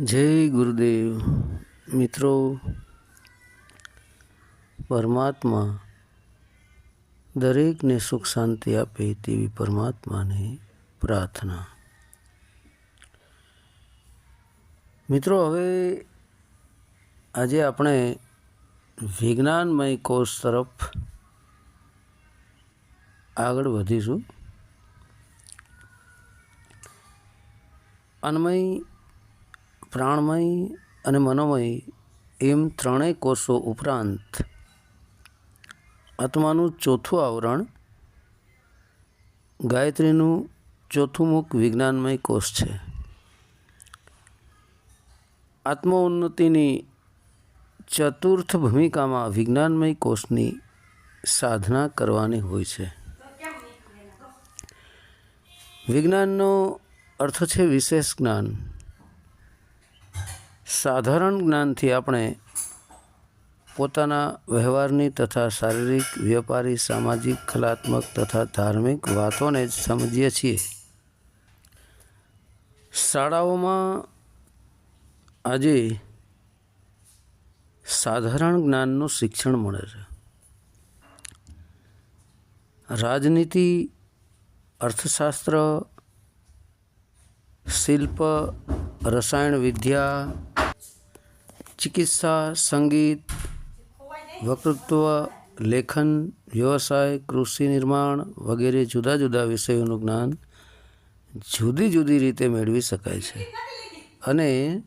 જય ગુરુદેવ. મિત્રો, પરમાત્મા દરેકને સુખ શાંતિ આપે તેવી પરમાત્માને પ્રાર્થના. મિત્રો, હવે આજે આપણે વિજ્ઞાનમય કોષ તરફ આગળ વધીશું. અન્મય પ્રાણમય અને મનોમય એમ ત્રણેય કોષો ઉપરાંત આત્માનું ચોથું આવરણ ગાયત્રીનું ચોથું મુખ વિજ્ઞાનમય કોષ છે. આત્મોન્નતિની ચતુર્થ ભૂમિકામાં વિજ્ઞાનમય કોષની સાધના કરવાની હોય છે. વિજ્ઞાનનો અર્થ છે વિશેષ જ્ઞાન. સાધારણ જ્ઞાનથી આપણે પોતાના વ્યવહારની તથા શારીરિક, વ્યાપારી, સામાજિક, કલાત્મક તથા ધાર્મિક વાતોને જ સમજીએ છીએ. શાળાઓમાં આજે સાધારણ જ્ઞાનનું શિક્ષણ મળે છે. રાજનીતિ, અર્થશાસ્ત્ર, શિલ્પ, રસાયણ વિદ્યા ચિકિત્સા, સંગીત, વક્તૃત્વ, લેખન, વ્યવસાય, કૃષિ નિર્માણ વગેરે જુદા જુદા વિષયોનું જ્ઞાન જુદી જુદી રીતે મેળવી શકાય છે. અને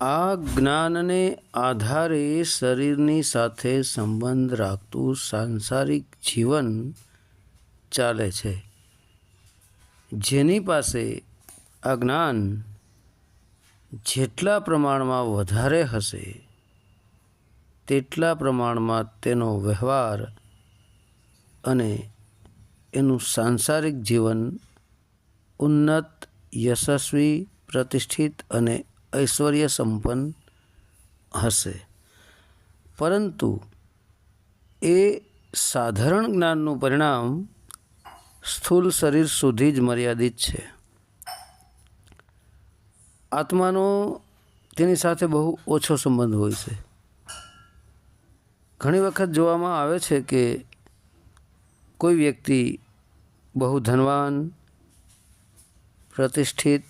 આ જ્ઞાનને આધારે શરીરની સાથે સંબંધ રાખતું સાંસારિક જીવન ચાલે છે. જેની પાસે આ જ્ઞાન જેટલા પ્રમાણમાં વધારે હશે, તેટલા પ્રમાણમાં તેનો વ્યવહાર અને એનું સાંસારિક જીવન ઉન્નત, યશસ્વી, પ્રતિષ્ઠિત અને ઐશ્વર્ય સંપન્ન હશે. પરંતુ એ સાધારણ જ્ઞાનનું પરિણામ સ્થૂલ શરીર સુધી જ મર્યાદિત છે. આત્માનો તેની સાથે બહુ ઓછો સંબંધ હોય છે. ઘણી વખત જોવામાં આવે છે કે કોઈ વ્યક્તિ બહુ ધનવાન, પ્રતિષ્ઠિત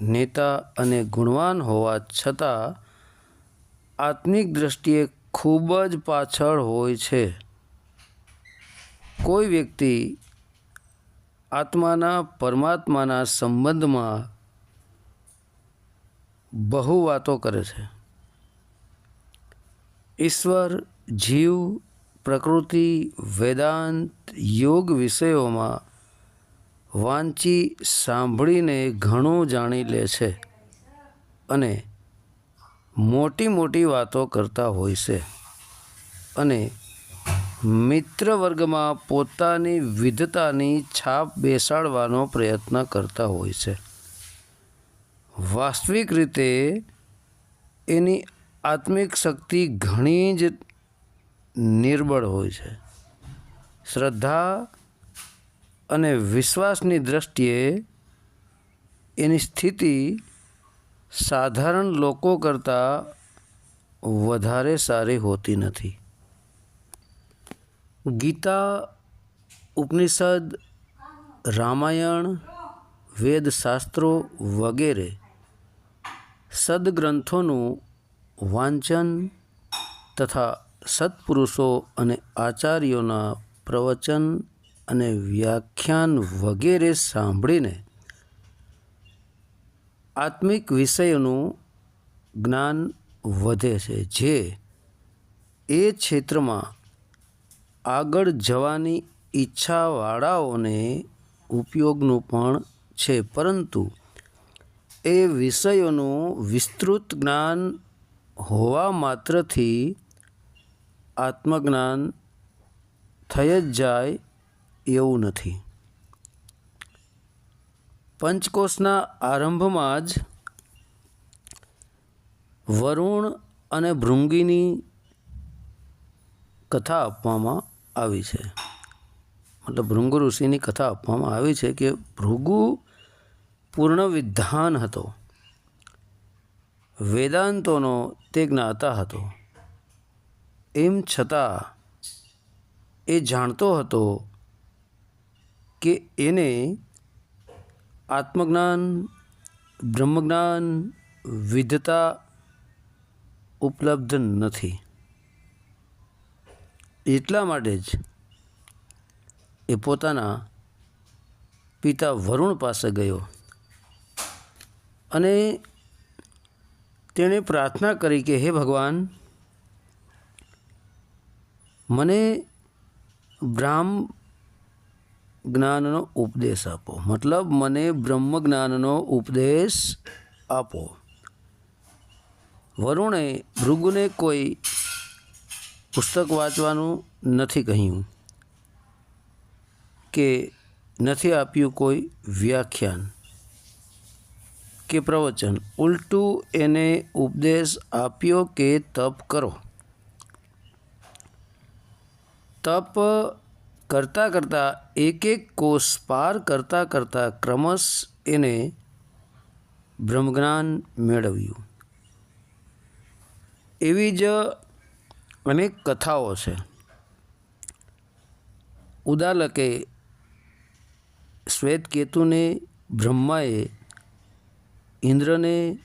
નેતા અને ગુણવાન હોવા છતાં આત્મિક દ્રષ્ટિએ ખૂબ જ પાછળ હોય છે. કોઈ વ્યક્તિ આત્માના પરમાત્માના સંબંધમાં બહુ વાતો કરે છે. ઈશ્વર, જીવ, પ્રકૃતિ, વેદાંત, યોગ વિષયોમાં વાંચી સાંભળીને ઘણું જાણી લે છે અને મોટી મોટી વાતો કરતા હોય છે અને મિત્ર વર્ગમાં પોતાની વિધતાની છાપ બેસાડવાનો પ્રયત્ન કરતા હોય છે. વાસ્તવિક રીતે એની આત્મિક શક્તિ ઘણી જ નિર્બળ હોય છે. શ્રદ્ધા અને વિશ્વાસની દૃષ્ટિએ એની સ્થિતિ સાધારણ લોકો કરતાં વધારે સારી હોતી નથી. ગીતા, ઉપનિષદ, રામાયણ, વેદશાસ્ત્રો વગેરે સદગ્રંથોનું વાંચન તથા સત્પુરુષો અને આચાર્યોના પ્રવચન અને વ્યાખ્યાન વગેરે સાંભળીને આત્મિક વિષયોનું જ્ઞાન વધે છે, જે એ ક્ષેત્રમાં આગળ જવાની ઈચ્છાવાળાઓને ઉપયોગનું પણ છે, પરંતુ એ વિષયોનું વિસ્તૃત જ્ઞાન હોવા માત્રથી આત્મજ્ઞાન થઈ જ જાય એવું નથી. પંચકોષના આરંભમાં જ વરુણ અને ભૃંગીની કથા આપવામાં આવી છે. મતલબ ભૃંગુ ઋષિની કથા આપવામાં આવી છે કે ભૃગુ પૂર્ણ વિદ્વાન હતો. વેદાંતોનો તે જ્ઞાતા હતો. એમ છતાં એ જાણતો હતો કે એને આત્મજ્ઞાન, બ્રહ્મજ્ઞાન વિધતા ઉપલબ્ધ નથી. એટલા માટે જ એ પોતાના પિતા વરુણ પાસે ગયો. અને તેણે પ્રાર્થના કરી કે, હે ભગવાન, મને બ્રાહ્મ જ્ઞાનનો ઉપદેશ આપો. મતલબ, મને બ્રહ્મ જ્ઞાનનો ઉપદેશ આપો. વરુણે ભૃગુને કોઈ પુસ્તક વાંચવાનું નથી કહ્યું કે, નથી આપ્યું કોઈ વ્યાખ્યાન. કે પ્રવચન. ઉલટું એને ઉપદેશ આપ્યો કે તપ કરો. તપ કરતાં કરતાં એક એક કોષ પાર કરતાં કરતાં ક્રમશ એને બ્રહ્મજ્ઞાન મેળવ્યું. એવી જ અનેક કથાઓ છે. ઉદાલકે શ્વેતકેતુને બ્રહ્માએ ઇન્દ્રને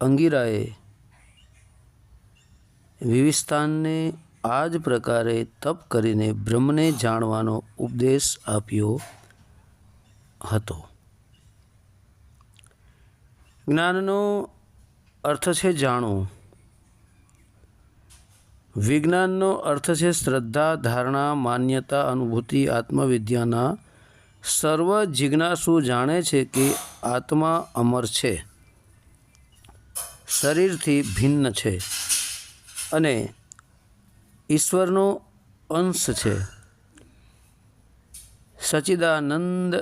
અંગિરાએ વિવિસ્તાનને આ જ પ્રકારે તપ કરીને બ્રહ્મને જાણવાનો ઉપદેશ આપ્યો હતો. જ્ઞાનનો અર્થ છે જાણવું વિજ્ઞાનનો અર્થ છે શ્રદ્ધા, ધારણા, માન્યતા, અનુભૂતિ, આત્મવિદ્યાના સર્વ જિજ્ઞાસુ જાણે છે કે આત્મા અમર છે. શરીરથી ભિન્ન છે અને ઈશ્વરનો અંશ છે. સચિદાનંદ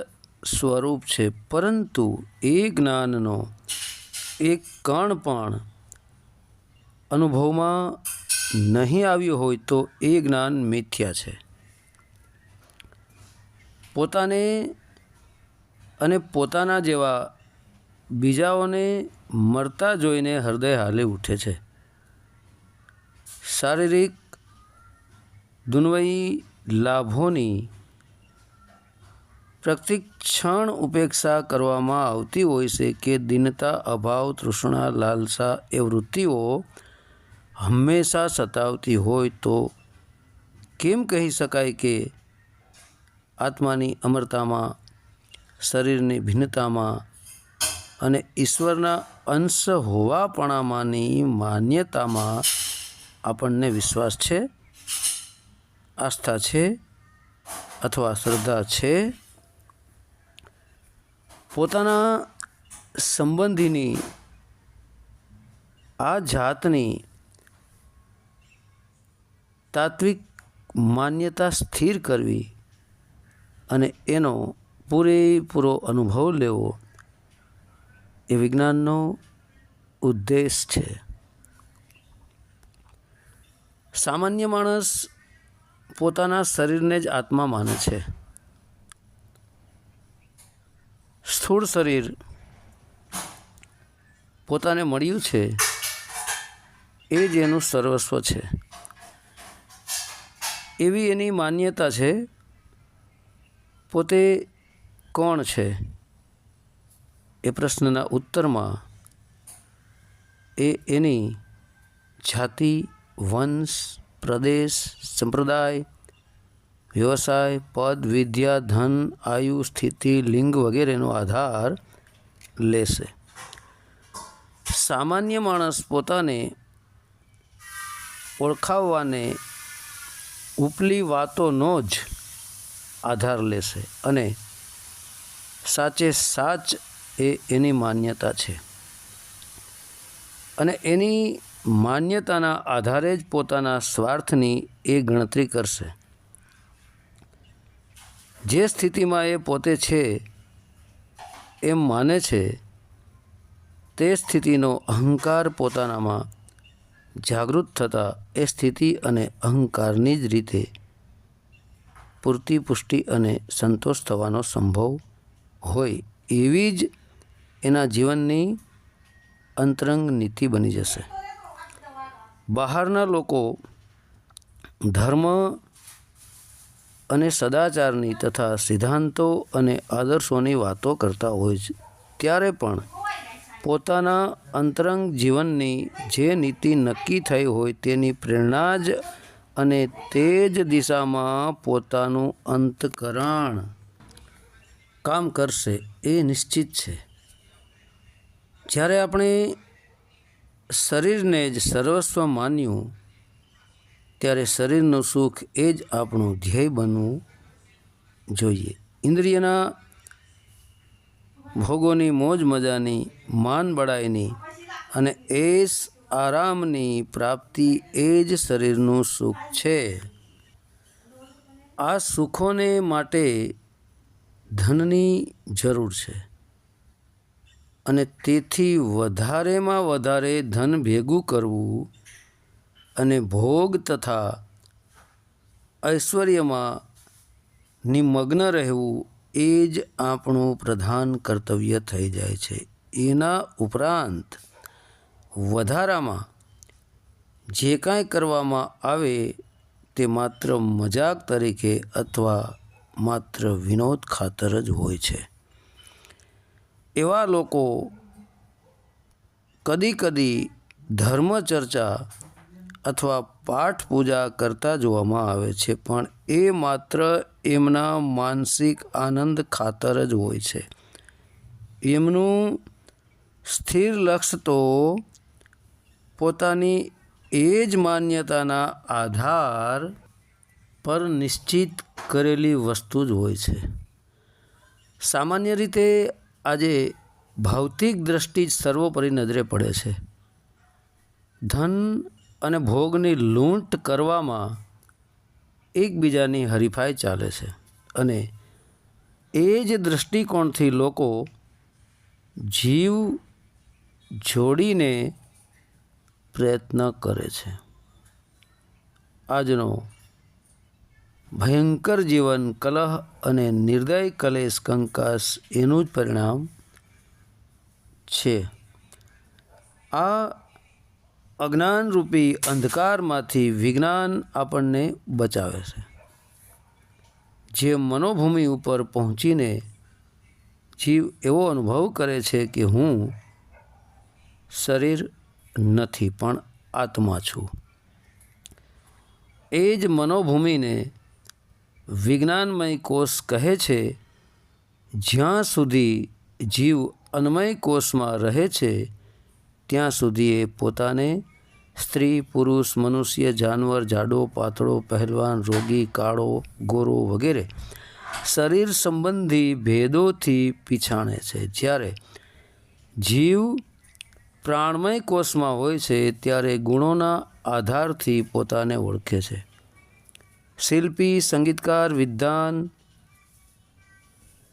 સ્વરૂપ છે. પરંતુ એ જ્ઞાનનો એક કણ પણ અનુભવમાં નહીં આવ્યું હોય તો એ જ્ઞાન મિથ્યા છે. પોતાને અને પોતાના જેવા બીજાઓને મરતા જોઈને હૃદય હાલી ઉઠે છે. શારીરિક દુન્વયી લાભોની પ્રત્યેક ક્ષણ ઉપેક્ષા કરવામાં આવતી હોય છે કે દિનતા, અભાવ, તૃષ્ણા, લાલસા એ વૃત્તિઓ હંમેશા સતાવતી હોય તો કેમ કહી શકાય કે આત્માની અમરતામાં, શરીરની ભિન્નતામાં અને ઈશ્વરના અંશ હોવાપણામાંની માન્યતામાં આપણને વિશ્વાસ છે, આસ્થા છે અથવા શ્રદ્ધા છે. પોતાના સંબંધીની આ જાતની તાત્વિક માન્યતા સ્થિર કરવી અને એનો પૂરેપૂરો અનુભવ લેવો એ વિજ્ઞાનનો ઉદ્દેશ છે. સામાન્ય માણસ પોતાના શરીરને જ આત્મા માને છે. સ્થૂળ શરીર પોતાને મળ્યું છે એ જ એનું સર્વસ્વ છે. એવી એની માન્યતા છે પોતે કોણ છે? એ પ્રશ્નના ઉત્તરમાં એ એની જાતિ, વંશ, પ્રદેશ, સંપ્રદાય, વ્યવસાય, પદ, વિદ્યા, ધન, આયુ, સ્થિતિ, લિંગ વગેરેનો આધાર લેશે. સામાન્ય માણસ પોતાને ઓળખાવવાને ઉપલી વાતોનો જ આધાર લેશે અને સાચે સાચ એ એની માન્યતા છે. અને એની માન્યતાના આધારે જ પોતાના સ્વાર્થની એ ગણતરી કરશે. જે સ્થિતિમાં એ પોતે છે, એમ માને છે, તે સ્થિતિનો અહંકાર પોતાનામાં જાગૃત થતાં એ સ્થિતિ અને અહંકારની જ રીતે પૂરતી પુષ્ટિ અને સંતોષ થવાનો સંભવ હોય એવી જ એના જીવનની અંતરંગ નીતિ બની જશે. બહારના લોકો ધર્મ અને સદાચારની તથા સિદ્ધાંતો અને આદર્શોની વાતો કરતા હોય છે. ત્યારે પણ પોતાના અંતરંગ જીવનની જે નીતિ નક્કી થઈ હોય તેની પ્રેરણા જ અને તે જ દિશામાં પોતાનું અંતકરણ કામ કરશે એ નિશ્ચિત છે. જ્યારે આપણે શરીરને જ સર્વસ્વ માન્યું, ત્યારે શરીરનું સુખ એ જ આપણું ધ્યેય બનવું જોઈએ. ઇન્દ્રિયના ભોગોની મોજ મજાની, માન બળાઈની અને એસ આરામની પ્રાપ્તિ એ જ શરીરનું સુખ છે. આ સુખોને માટે ધનની જરૂર છે. અને તેથી વધારેમાં વધારે ધન ભેગું કરવું અને ભોગ તથા ઐશ્વર્યમાં નિમગ્ન રહેવું એ જ આપણું પ્રધાન કર્તવ્ય થઈ જાય છે. એના ઉપરાંત વધારામાં જે કાંઈ કરવામાં આવે તે માત્ર મજાક તરીકે અથવા માત્ર વિનોદ ખાતર જ હોય છે. એવા લોકો કદી કદી ધર્મચર્ચા અથવા પાઠ પૂજા કરતા જોવામાં આવે છે, પણ એ માત્ર એમના માનસિક આનંદ ખાતર જ હોય છે. એમનું સ્થિર લક્ષ્ય તો પોતાની એ જ માન્યતાના આધાર પર નિશ્ચિત કરેલી વસ્તુ જ હોય છે. સામાન્ય રીતે આજે ભૌતિક દ્રષ્ટિ જ સર્વોપરી નજરે પડે છે. ધન અને ભોગની લૂંટ કરવામાં એકબીજાની હરીફાઈ ચાલે છે અને એ જ દૃષ્ટિકોણથી લોકો જીવ જોડીને પ્રયત્ન કરે છે. આજનો ભયંકર જીવન, કલહ અને નિર્દય કલેશ, કંકાસ એનું જ પરિણામ છે. આ અજ્ઞાનરૂપી અંધકારમાંથી વિજ્ઞાન આપણને બચાવે છે. જે મનોભૂમિ ઉપર પહોંચીને જીવ એવો અનુભવ કરે છે કે હું શરીર નથી, પણ આત્મા છું. એ જ મનોભૂમિને વિજ્ઞાનમય કોષ કહે છે, જ્યાં સુધી જીવ અન્મય કોષમાં રહે છે, ત્યાં સુધી એ પોતાને સ્ત્રી, પુરુષ, મનુષ્ય, જાનવર જાડો પાતળો પહેલવાન, રોગી, કાળો, ગોરો વગેરે શરીર સંબંધી ભેદોથી પીછાણે છે. જ્યારે જીવ પ્રાણમય કોષમાં હોય છે, ત્યારે ગુણોના આધારથી પોતાને ઓળખે છે. શિલ્પી, સંગીતકાર, વિદ્વાન,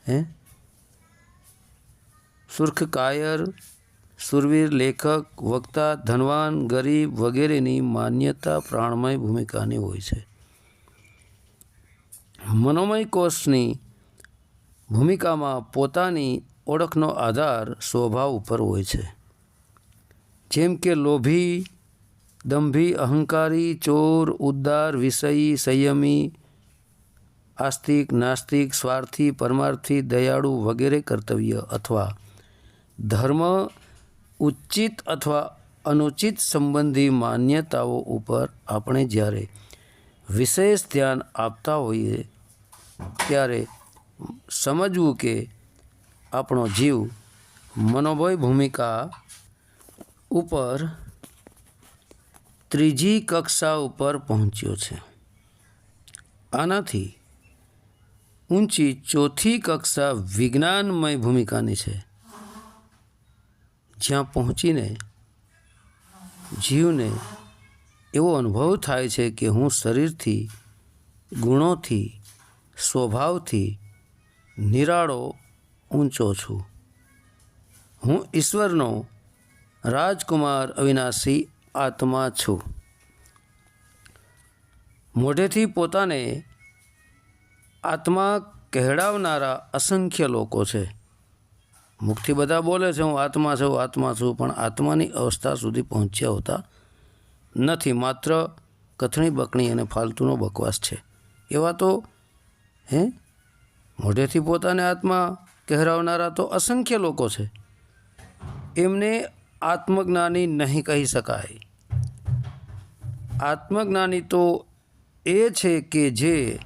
હે? સુર્ખ કાયર, સુરવીર લેખક, વક્તા, ધનવાન, ગરીબ વગેરેની માન્યતા પ્રાણમય ભૂમિકાની હોય છે. મનોમય કોષની ભૂમિકામાં પોતાની ઓળખનો આધાર સ્વભાવ ઉપર હોય છે. જેમ કે લોભી દંભી, અહંકારી, ચોર ઉદ્દાર વિષયી, સંયમી, આસ્તિક, નાસ્તિક, સ્વાર્થી, પરમાર્થી, દયાળુ વગેરે કર્તવ્ય અથવા ધર્મ ઉચિત અથવા અનુચિત સંબંધી માન્યતાઓ ઉપર આપણે જ્યારે વિશેષ ધ્યાન આપતા હોઈએ ત્યારે સમજવું કે આપણો જીવ મનોભય ભૂમિકા ઉપર ત્રીજી કક્ષા ઉપર પહોંચ્યો છે. આનાથી ઊંચી ચોથી કક્ષા વિજ્ઞાનમય ભૂમિકાની છે. જ્યાં પહોંચીને જીવને એવો અનુભવ થાય છે કે હું શરીરથી, ગુણોથી, સ્વભાવથી નિરાળો, ઊંચો છું. હું ઈશ્વરનો રાજકુમાર અવિનાશી આત્મા છું. મોઢેથી પોતાને આત્મા કહેડાવનારા અસંખ્ય લોકો છે. મુખથી બધા બોલે છે, હું આત્મા છું આત્મા છું. પણ આત્માની અવસ્થા સુધી પહોંચ્યા હોતા નથી. માત્ર કથણી બકણી અને ફાલતુનો બકવાસ છે. એવા તો, હે? મોઢેથી પોતાને આત્મા કહેરાવનારા તો અસંખ્ય લોકો છે. એમને આત્મજ્ઞાની નહીં કહી શકાય. આત્મજ્ઞાની તો એ છે કે જે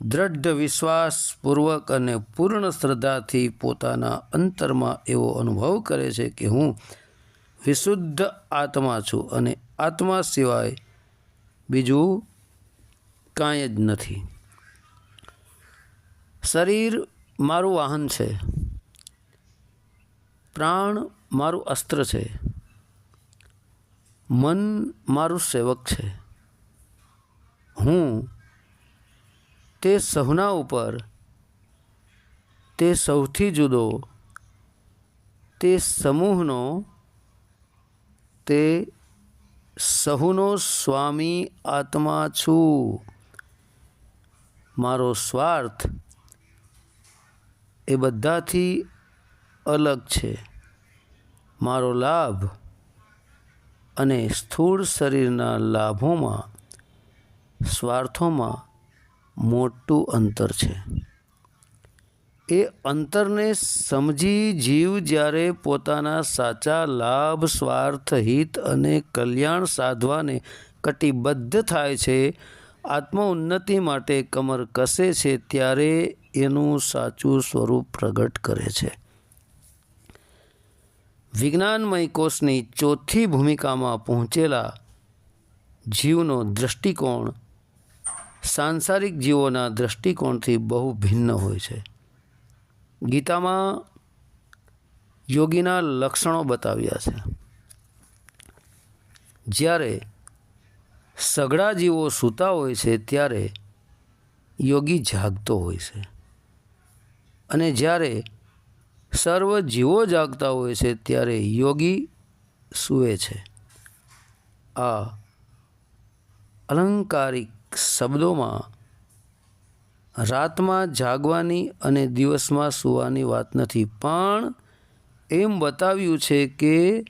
દ્રઢ વિશ્વાસપૂર્વક અને પૂર્ણ શ્રદ્ધાથી પોતાના અંતરમાં એવો અનુભવ કરે છે કે હું વિશુદ્ધ આત્મા છું અને આત્મા સિવાય બીજું કાંઈ જ નથી. શરીર મારું વાહન છે. પ્રાણ મારું અસ્ત્ર છે. મન મારું સેવક છે. હું તે સહુના ઉપર, તે સૌથી જુદો, તે સમૂહનો, તે સહુનો સ્વામી આત્મા છું. મારો સ્વાર્થ એ બધાથી અલગ છે. મારો લાભ અને સ્થૂળ શરીરના લાભોમાં, સ્વાર્થોમાં મોટું અંતર છે. એ અંતરને સમજી જીવ જ્યારે પોતાના સાચા લાભ, સ્વાર્થ, હિત અને કલ્યાણ સાધવાને કટિબદ્ધ થાય છે આત્મ ઉન્નતિ માટે કમર કસે છે ત્યારે એનું સાચું સ્વરૂપ પ્રગટ કરે છે. વિજ્ઞાનમય કોષની ચોથી ભૂમિકામાં પહોંચેલા જીવનો દૃષ્ટિકોણ સાંસારિક જીવોના દૃષ્ટિકોણથી બહુ ભિન્ન હોય છે. ગીતામાં યોગીના લક્ષણો બતાવ્યા છે. જ્યારે સઘળા જીવો સૂતા હોય છે, ત્યારે યોગી જાગતો હોય છે. અને જ્યારે સર્વ જીવો જાગતા હોય છે ત્યારે યોગી સૂવે છે. આ અલંકારિક શબ્દોમાં રાતમાં જાગવાની અને દિવસમાં સૂવાની વાત નથી, પણ એમ બતાવ્યું છે કે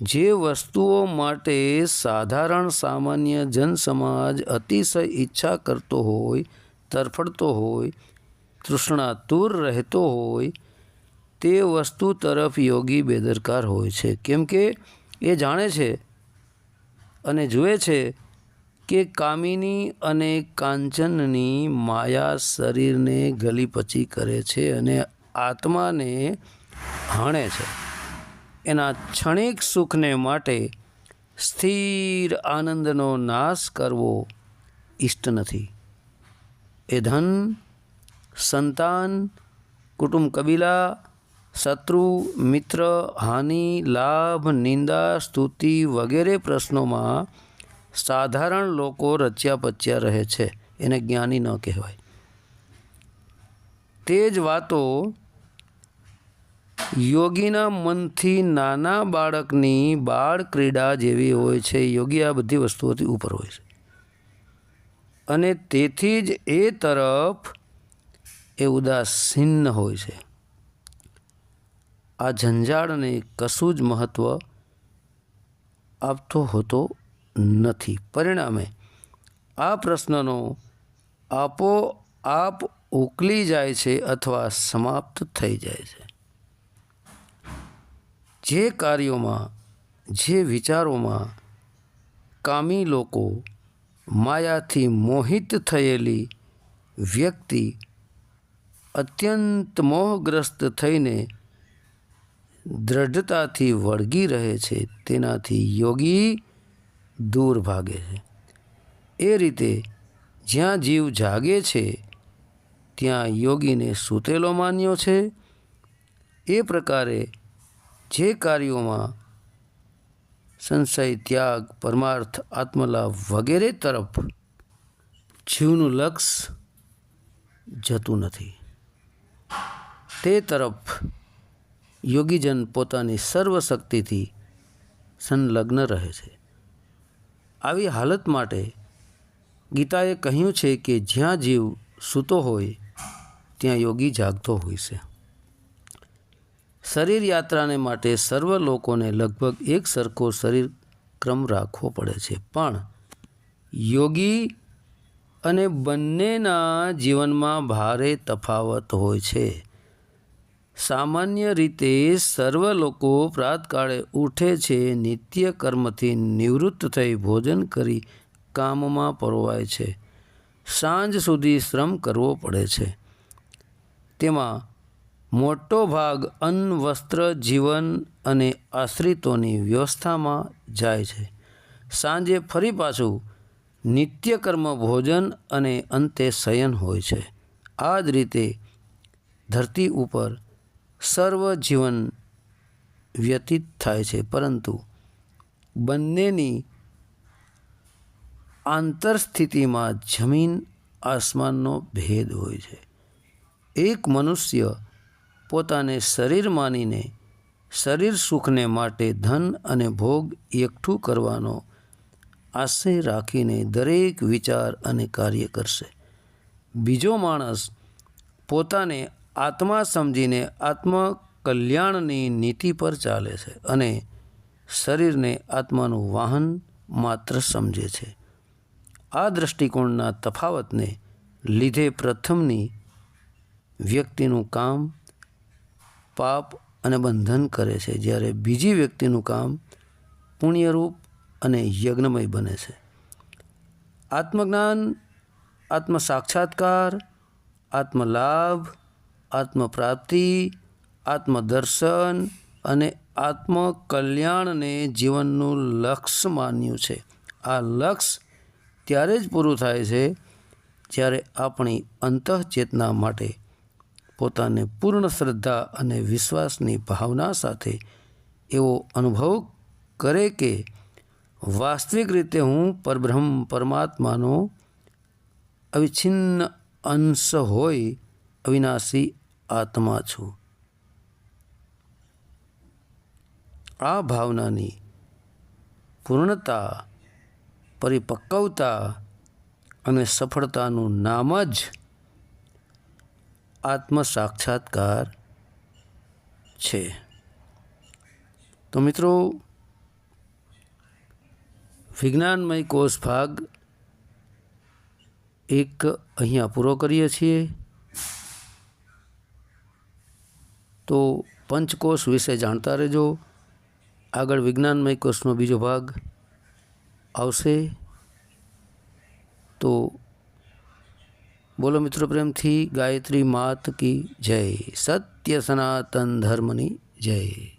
જે વસ્તુઓ માટે સાધારણ સામાન્ય જનસમાજ અતિશય ઈચ્છા કરતો હોય, તરફડતો હોય તૃષ્ણાતુર રહેતો હોય તે વસ્તુ તરફ યોગી બેદરકાર હોય છે. કેમ કે એ જાણે છે અને જુએ છે કે કામિની અને કાંચનની માયા શરીરને ગલીપચી કરે છે અને આત્માને હાણે છે. એના ક્ષણિક સુખને માટે સ્થિર આનંદનો નાશ કરવો ઇષ્ટ નથી. એ ધન, સંતાન, કુટુંબ કબીલા શત્રુ, મિત્ર, હાનિ, લાભ, નિંદા, સ્તુતિ વગેરે પ્રશ્નોમાં સાધારણ લોકો રચ્યા પચ્યા રહે છે. એને જ્ઞાની ન કહેવાય. તે જ વાતો યોગીના મનથી નાના બાળકની બાળ ક્રીડા જેવી હોય છે. યોગી આ બધી વસ્તુઓથી ઉપર હોય છે. અને તેથી જ એ તરફ એ ઉદાસીન હોય છે. આ ઝંઝાળને કશું જ મહત્ત્વ આપતો હોતો નથી. પરિણામે આ પ્રશ્નનો આપોઆપ ઉકલી જાય છે અથવા સમાપ્ત થઈ જાય છે. જે કાર્યોમાં, જે વિચારોમાં કામી લોકો માયાથી મોહિત થયેલી વ્યક્તિ અત્યંત મોહગ્રસ્ત થઈને દ્રઢતાથી વળગી રહે છે, તેનાથી યોગી દૂર ભાગે છે. એ રીતે જ્યાં જીવ જાગે છે, ત્યાં યોગીને સૂતેલો માન્યો છે. એ પ્રકારે જે કાર્યોમાં સંશય, ત્યાગ, પરમાર્થ, આત્મલાભ વગેરે તરફ જીવનું લક્ષ જતું નથી. તે તરફ યોગીજન પોતાની સર્વશક્તિથી સંલગ્ન રહે છે. આવી હાલત માટે ગીતાએ કહ્યું છે કે જ્યાં જીવ સૂતો હોય, ત્યાં યોગી જાગતો હોય છે. શરીર યાત્રાને માટે સર્વ લોકોને લગભગ એક સરખો શરીર ક્રમ રાખવો પડે છે. પણ યોગી અને બંનેના જીવનમાં ભારે તફાવત હોય છે. સામાન્ય રીતે સર્વ લોકો પ્રાતકાળે ઉઠે છે, નિત્ય કર્મથી નિવૃત્ત થઈ ભોજન કરી કામમાં પરોવાય છે. સાંજ સુધી શ્રમ કરવો પડે છે. તેમાં મોટો ભાગ અન્ન, વસ્ત્ર, જીવન અને આશ્રિતોની વ્યવસ્થામાં જાય છે. સાંજે ફરી પાછું નિત્યકર્મ ભોજન અને અંતે શયન હોય છે. આ જ રીતે ધરતી ઉપર સર્વ જીવન વ્યતીત થાય છે. પરંતુ બંનેની આંતરસ્થિતિમાં જમીન આસમાનનો ભેદ હોય છે. એક મનુષ્ય પોતાને શરીર માનીને શરીર સુખને માટે ધન અને ભોગ એકઠું કરવાનો આશય રાખીને દરેક વિચાર અને કાર્ય કરશે. બીજો માણસ પોતાને આત્મા સમજીને આત્મ કલ્યાણની નીતિ પર ચાલે છે અને શરીરને આત્માનું વાહન માત્ર સમજે છે. આ દૃષ્ટિકોણના તફાવતને લીધે પ્રથમની વ્યક્તિનું કામ પાપ અને બંધન કરે છે, જ્યારે બીજી વ્યક્તિનું કામ પુણ્યરૂપ અને યજ્ઞમય બને છે. આત્મજ્ઞાન આત્મ સાક્ષાત્કાર આત્મલાભ આત્મપ્રાપ્તિ, આત્મદર્શન અને આત્મકલ્યાણને જીવનનું લક્ષ્ય માન્યું છે. આ લક્ષ્ય ત્યારે જ પૂરું થાય છે જ્યારે આપણી અંતઃચેતના માટે પોતાને પૂર્ણ શ્રદ્ધા અને વિશ્વાસની ભાવના સાથે એવો અનુભવ કરે કે વાસ્તવિક રીતે હું પરબ્રહ્મ પરમાત્માનો અવિચ્છિન્ન અંશ હોય અવિનાશી આત્મા છું. આ ભાવનાની પૂર્ણતા, પરિપક્વતા અને સફળતાનું નામ જ આત્મ સાક્ષાત્કાર છે. તો મિત્રો, વિજ્ઞાનમય કોષ ભાગ એક અહીંયા પૂરો કરીએ છીએ. તો પંચકોષ વિશે જાણતા રહેજો. આગળ વિજ્ઞાનમય કોષનો બીજો ભાગ આવશે. તો બોલો મિત્રો પ્રેમથી, ગાયત્રી માત કી જય. સત્ય સનાતન ધર્મની જય.